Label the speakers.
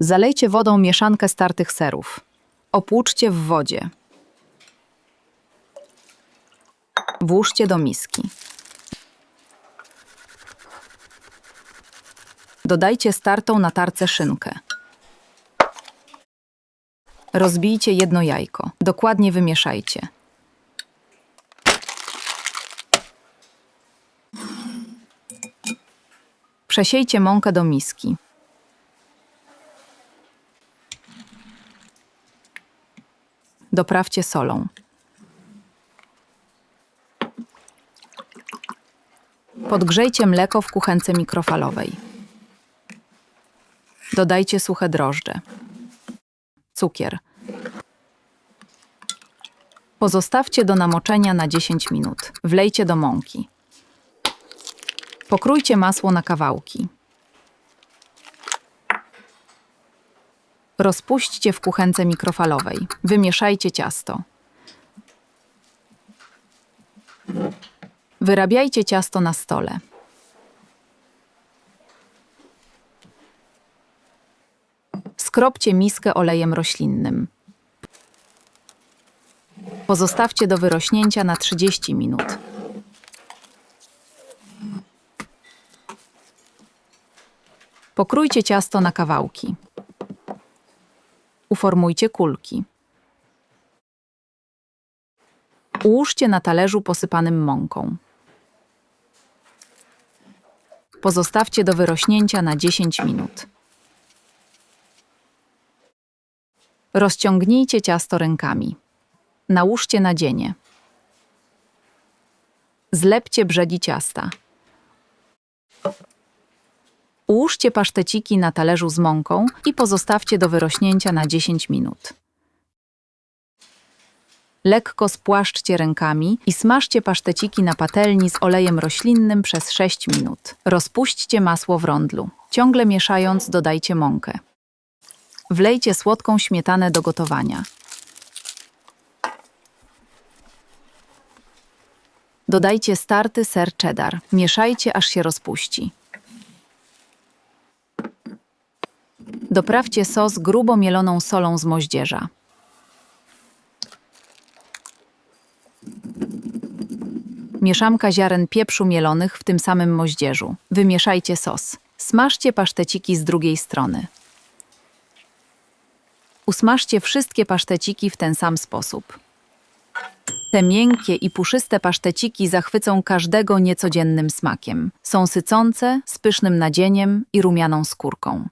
Speaker 1: Zalejcie wodą mieszankę startych serów. Opłuczcie w wodzie. Włóżcie do miski. Dodajcie startą na tarce szynkę. Rozbijcie jedno jajko. Dokładnie wymieszajcie. Przesiejcie mąkę do miski. Doprawcie solą. Podgrzejcie mleko w kuchence mikrofalowej. Dodajcie suche drożdże. Cukier. Pozostawcie do namoczenia na 10 minut. Wlejcie do mąki. Pokrójcie masło na kawałki. Rozpuśćcie w kuchence mikrofalowej. Wymieszajcie ciasto. Wyrabiajcie ciasto na stole. Skropcie miskę olejem roślinnym. Pozostawcie do wyrośnięcia na 30 minut. Pokrójcie ciasto na kawałki. Uformujcie kulki. Ułóżcie na talerzu posypanym mąką. Pozostawcie do wyrośnięcia na 10 minut. Rozciągnijcie ciasto rękami. Nałóżcie nadzienie. Zlepcie brzegi ciasta. Ułóżcie paszteciki na talerzu z mąką i pozostawcie do wyrośnięcia na 10 minut. Lekko spłaszczcie rękami i smażcie paszteciki na patelni z olejem roślinnym przez 6 minut. Rozpuśćcie masło w rondlu. Ciągle mieszając dodajcie mąkę. Wlejcie słodką śmietanę do gotowania. Dodajcie starty ser cheddar. Mieszajcie aż się rozpuści. Doprawcie sos grubo mieloną solą z moździerza. Mieszamka ziaren pieprzu mielonych w tym samym moździerzu. Wymieszajcie sos. Smażcie paszteciki z drugiej strony. Usmażcie wszystkie paszteciki w ten sam sposób. Te miękkie i puszyste paszteciki zachwycą każdego niecodziennym smakiem. Są sycące, z pysznym nadzieniem i rumianą skórką.